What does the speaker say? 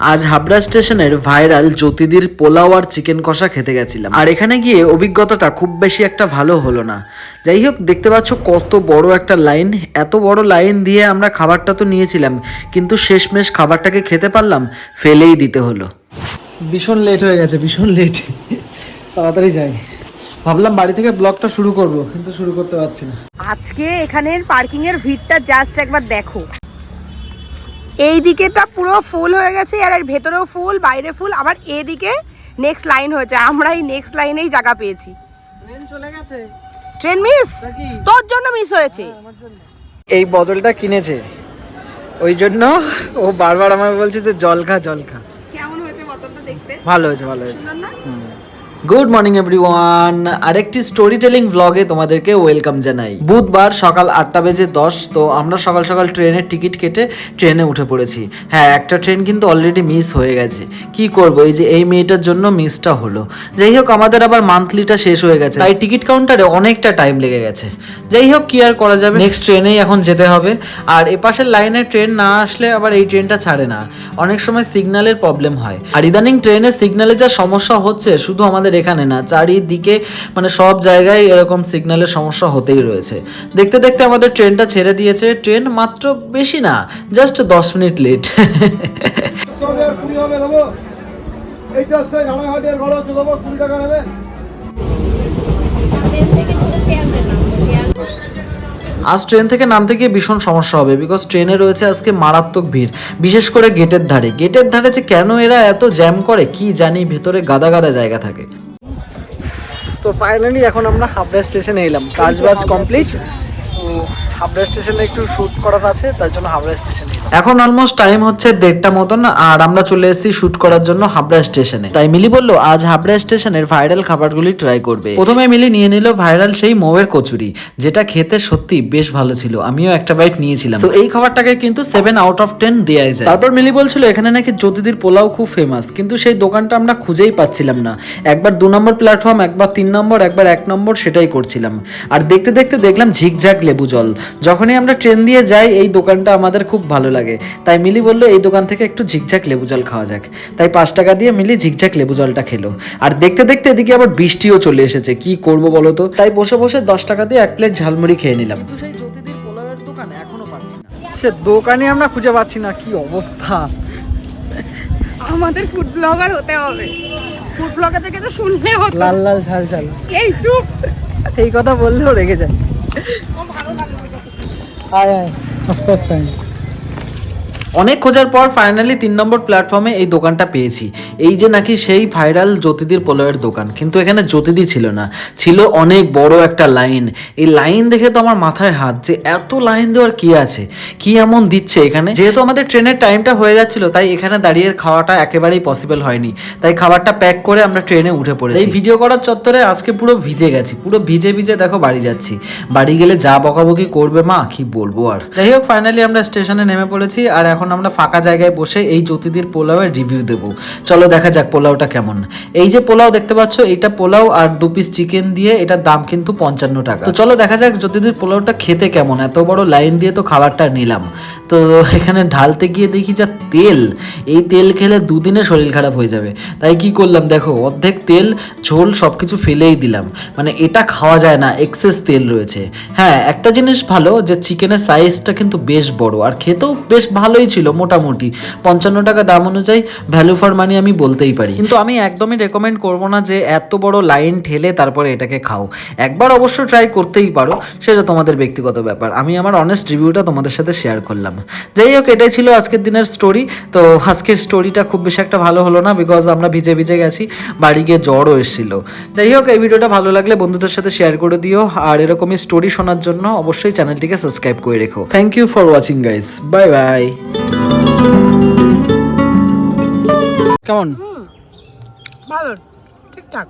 আজ হাবড়া স্টেশনের ভাইরাল জ্যোতিদির পোলাও আর চিকেন কষা খেতে গেছিলাম। আর এখানে গিয়ে অভিজ্ঞতাটা খুব বেশি একটা ভালো হলো না। যাই হোক দেখতে পাচ্ছ কত বড় একটা লাইন। এত বড় লাইন দিয়ে আমরা খাবারটা তো নিয়েছিলাম কিন্তু শেষমেশ খাবারটাকে খেতে পারলাম ফেলেই দিতে হলো। ভীষণ লেট হয়ে গেছে ভীষণ লেট তাড়াতাড়ি যাই। ভাবলাম বাড়ি থেকে ব্লগটা শুরু করব কিন্তু শুরু করতে পারছি না। আজকে এখানের পার্কিং এর ভিড়টা জাস্ট একবার দেখো। এই দিকেটা পুরো ফুল হয়ে গেছে আর এর ভেতরেও ফুল বাইরে ফুল আবার এদিকে নেক্সট লাইন হয়েছে। আমরা এই নেক্সট লাইনেই জায়গা পেয়েছি। ট্রেন চলে গেছে? ট্রেন মিস তোর জন্য মিস হয়েছে। এই বদলটা কিনেছে। ওই জন্য ও বারবার আমাকে বলছে যে জল খা জল খা। কেমন হয়েছে বোতলটা দেখতে? ভালো হয়েছে ভালো হয়েছে। সুন্দর না? গুড মর্নিং এভরিওয়ান আরেকটি স্টোরি টেলিং ব্লগে তোমাদেরকে ওয়েলকাম জানাই। বুধবার সকাল আটটা বেজে দশ, তো আমরা সকাল সকাল ট্রেনের টিকিট কেটে ট্রেনে উঠে পড়েছি। হ্যাঁ একটা ট্রেন কিন্তু অলরেডি মিস হয়ে গেছে। কি করব, এই যে এই মেয়েটার জন্য মিসটা হলো। যাই হোক, আমাদের আবার মান্থলিটা শেষ হয়ে গেছে। তাই টিকিট কাউন্টারে অনেকটা টাইম লেগে গেছে। যাই হোক, কি আর করা যাবে? নেক্সট ট্রেনেই এখন যেতে হবে। আর এপাশের লাইনে ট্রেন না আসলে আবার এই ট্রেনটা ছাড়ে না। অনেক সময় সিগন্যালের প্রবলেম হয়। আর ইদানিং ট্রেনের সিগন্যালে যা সমস্যা হচ্ছে, শুধু আমাদের এখানে না, চারিদিকে মানে সব জায়গায় এরকম সিগন্যালের সমস্যা হতেই রয়েছে। দেখতে দেখতে আমাদের ট্রেনটা ছেড়ে দিয়েছে। ট্রেন মাত্র বেশি না জাস্ট দশ মিনিট লেট আজ ট্রেন থেকে নামতে গিয়ে ভীষণ সমস্যা হবে বিকজ ট্রেনে রয়েছে আজকে মারাত্মক ভিড়। বিশেষ করে গেটের ধারে। গেটের ধারে যে কেন এরা এত জ্যাম করে, কি জানি ভেতরে গাদা গাদা জায়গা থাকে। তো ফাইনালি এখন আমরা হাবড়া স্টেশনে এলাম। কাজ বাজ কমপ্লিট হাবড়া স্টেশনে একটু শুট করার আছে তার জন্য হাবড়া স্টেশনে এখন অলমোস্ট টাইম হচ্ছে দেড়টা মতন আর আমরা চলে এসেছি শুট করার জন্য হাবড়া স্টেশনে। তাই মিলি বলল আজ হাবড়া স্টেশনের ভাইরাল খাবারগুলি ট্রাই করবে। প্রথমে মিলি নিয়ে নিল ভাইরাল সেই মোয়ের কচুরি যেটা খেতে সত্যি বেশ ভালো ছিল। আমিও একটা বাইট নিয়েছিলাম। তো এই খাবারটাকে কিন্তু সেভেন আউট অফ টেন দেওয়াই যায়। তারপর মিলি বলছিল এখানে নাকি জ্যোতিদির পোলাও খুব ফেমাস কিন্তু সেই দোকানটা আমরা খুঁজেই পাচ্ছিলাম না। একবার দু নম্বর প্ল্যাটফর্ম একবার তিন নম্বর একবার এক নম্বর সেটাই করছিলাম। আর দেখতে দেখতে দেখলাম ঝিকঝাক লেবু জল। যখনই আমরা ট্রেন দিয়ে যাই এই দোকানটা আমাদের খুব ভালো লাগে। তাই মিলি বলল এই দোকান থেকে একটু ঝিকঝাক লেবু জল খাওয়া যাক। তাই পাঁচ টাকা দিয়ে মিলি ঝিকঝাক লেবু জলটা খেলো। আর দেখতে দেখতে এদিকে আবার বৃষ্টিও চলে এসেছে। কি করব বলো তো? তাই বসে বসে দশ টাকা দিয়ে এক প্লেট ঝালমুড়ি খেয়ে নিলাম। সেই জ্যোতিদির পোলাওয়ের দোকান এখনও পাচ্ছি না। সে দোকানে আমরা খুঁজে পাচ্ছি না কি অবস্থা? আমাদের ফুড ব্লগার হতে হবে। ফুড ব্লগারদেরকে তো শুনলে লাল লাল ঝাল ঝাল। এই চুপ। এই কথা বললেও রেগে যায়। आए आए। आस्ते आस्ते आए। অনেক খোঁজার পর ফাইনালি তিন নম্বর প্ল্যাটফর্মে এই দোকানটা পেয়েছি। এই যে নাকি সেই ভাইরাল জ্যোতিদির পোলাওয়ের দোকান কিন্তু এখানে জ্যোতিদি ছিল না। ছিল অনেক বড় একটা লাইন এই লাইন দেখে তো আমার মাথায় হাত যে এত লাইন দেওয়ার কি আছে? কি এমন দিচ্ছে এখানে? যেহেতু আমাদের ট্রেনের টাইমটা হয়ে যাচ্ছিল তাই এখানে দাঁড়িয়ে খাওয়াটা একেবারেই পসিবল হয়নি। তাই খাবারটা প্যাক করে আমরা ট্রেনে উঠে পড়েছি। এই ভিডিও করার চত্বরে আজকে পুরো ভিজে গেছি। পুরো ভিজে ভিজে দেখো বাড়ি যাচ্ছি। বাড়ি গেলে যা বকাবকি করবে মা কি বলব আর? যাই হোক ফাইনালি আমরা স্টেশনে নেমে পড়েছি। আর এখন আমরা ফাঁকা জায়গায় বসে এই জ্যোতিদির পোলাওয়ের রিভিউ দেব। চলো দেখা যাক পোলাওটা কেমন। এই যে পোলাও দেখতে পাচ্ছ, এইটা পোলাও আর দু পিস চিকেন দিয়ে এটার দাম কিন্তু পঞ্চান্ন টাকা। তো চলো দেখা যাক জ্যোতিদির পোলাওটা খেতে কেমন। এত বড় লাইন দিয়ে তো খাবারটা নিলাম। তো এখানে ঢালতে গিয়ে দেখি যা তেল। এই তেল খেলে দুদিনে শরীর খারাপ হয়ে যাবে। তাই কি করলাম দেখো, অর্ধেক তেল, ঝোল সব কিছু ফেলেই দিলাম। মানে এটা খাওয়া যায় না এক্সেস তেল রয়েছে। হ্যাঁ একটা জিনিস ভালো যে চিকেনের সাইজটা কিন্তু বেশ বড়। আর খেতেও বেশ ভালোই ছিল মোটামুটি। পঞ্চান্ন টাকা দাম অনুযায়ী ভ্যালু ফর মানি আমি বলতেই পারি। কিন্তু আমি একদমই রেকমেন্ড করব না যে এত বড় লাইন ঠেলে তারপরে এটাকে খাও। একবার অবশ্য ট্রাই করতেই পারো, সেটা তোমাদের ব্যক্তিগত ব্যাপার। আমি আমার অনেস্ট রিভিউটা তোমাদের সাথে শেয়ার করলাম। যাই হোক, এটাই ছিল আজকের দিনের স্টোরি তো আজকের স্টোরিটা খুব বেশি একটা ভালো হলো না বিকজ আমরা ভিজে ভিজে গেছি, বাড়ি গিয়ে জ্বরও এসেছিল। যাই হোক, এই ভিডিওটা ভালো লাগলে বন্ধুদের সাথে শেয়ার করে দিও। আর এরকমই স্টোরি শোনার জন্য অবশ্যই চ্যানেলটিকে সাবস্ক্রাইব করে রেখো। Thank you for watching guys bye bye কেমন? ভালো ঠিকঠাক।